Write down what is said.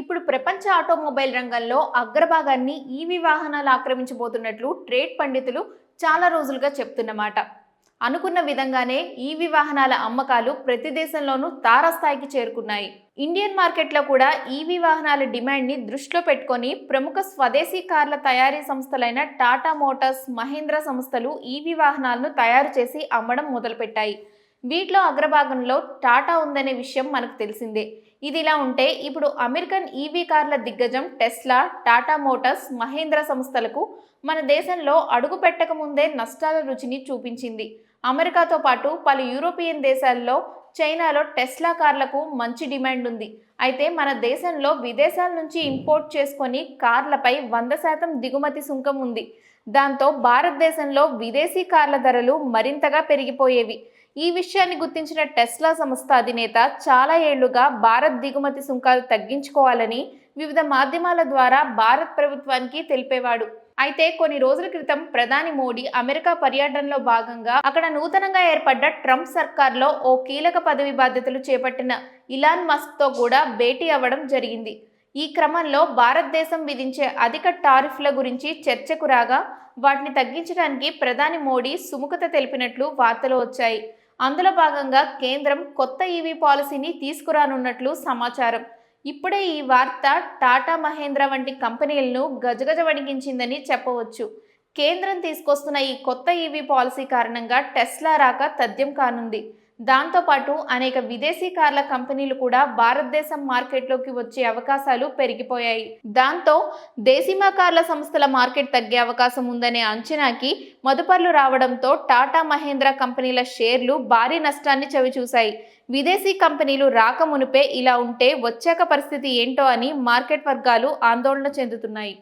ఇప్పుడు ప్రపంచ ఆటోమొబైల్ రంగంలో అగ్రభాగాన్ని ఈవీ వాహనాలు ఆక్రమించబోతున్నట్లు ట్రేడ్ పండితులు చాలా రోజులుగా చెప్తున్నమాట. అనుకున్న విధంగానే ఈవీ వాహనాల అమ్మకాలు ప్రతి దేశంలోనూ తారాస్థాయికి చేరుకున్నాయి. ఇండియన్ మార్కెట్లో కూడా ఈవీ వాహనాల డిమాండ్ని దృష్టిలో పెట్టుకొని ప్రముఖ స్వదేశీ కార్ల తయారీ సంస్థలైన టాటా మోటార్స్ మహీంద్రా సంస్థలు ఈవీ వాహనాలను తయారు చేసి అమ్మడం మొదలుపెట్టాయి. వీటిలో అగ్రభాగంలో టాటా ఉందనే విషయం మనకు తెలిసిందే. ఇది ఇలా ఉంటే ఇప్పుడు అమెరికన్ ఈవీ కార్ల దిగ్గజం టెస్లా టాటా మోటార్స్ మహేంద్ర సంస్థలకు మన దేశంలో అడుగు పెట్టక ముందే నష్టాల రుచిని చూపించింది. అమెరికాతో పాటు పలు యూరోపియన్ దేశాల్లో చైనాలో టెస్లా కార్లకు మంచి డిమాండ్ ఉంది. అయితే మన దేశంలో విదేశాల నుంచి ఇంపోర్ట్ చేసుకొని కార్లపై వంద శాతం దిగుమతి సుంకం ఉంది. దాంతో భారతదేశంలో విదేశీ కార్ల ధరలు మరింతగా పెరిగిపోయేవి. ఈ విషయాన్ని గుర్తించిన టెస్లా సంస్థ అధినేత చాలా ఏళ్ళుగా భారత్ దిగుమతి సుంకాలు తగ్గించుకోవాలని వివిధ మాధ్యమాల ద్వారా భారత్ ప్రభుత్వానికి తెలిపేవాడు. అయితే కొన్ని రోజుల క్రితం ప్రధాని మోడీ అమెరికా పర్యటనలో భాగంగా అక్కడ నూతనంగా ఏర్పడ్డ ట్రంప్ సర్కార్లో ఓ కీలక పదవి బాధ్యతలు చేపట్టిన ఇలాన్ మస్క్తో కూడా భేటీ అవ్వడం జరిగింది. ఈ క్రమంలో భారతదేశం విధించే అధిక టారిఫ్ల గురించి చర్చకు రాగా వాటిని తగ్గించడానికి ప్రధాని మోడీ సుముఖత తెలిపినట్లు వార్తలు వచ్చాయి. అందులో భాగంగా కేంద్రం కొత్త ఈవీ పాలసీని తీసుకురానున్నట్లు సమాచారం. ఇప్పుడే ఈ వార్త టాటా మహేంద్ర వంటి కంపెనీలను గజగజ వణికించిందని చెప్పవచ్చు. కేంద్రం తీసుకొస్తున్న ఈ కొత్త ఈవీ పాలసీ కారణంగా టెస్లా రాక తథ్యం కానుంది. దాంతోపాటు అనేక విదేశీ కార్ల కంపెనీలు కూడా భారతదేశం మార్కెట్లోకి వచ్చే అవకాశాలు పెరిగిపోయాయి. దాంతో దేశీమా కార్ల సంస్థల మార్కెట్ తగ్గే అవకాశం ఉందనే అంచనాకి మదుపర్లు రావడంతో టాటా మహేంద్ర కంపెనీల షేర్లు భారీ నష్టాన్ని చవిచూశాయి. విదేశీ కంపెనీలు రాకమునుపే ఇలా ఉంటే వచ్చాక పరిస్థితి ఏంటో అని మార్కెట్ వర్గాలు ఆందోళన చెందుతున్నాయి.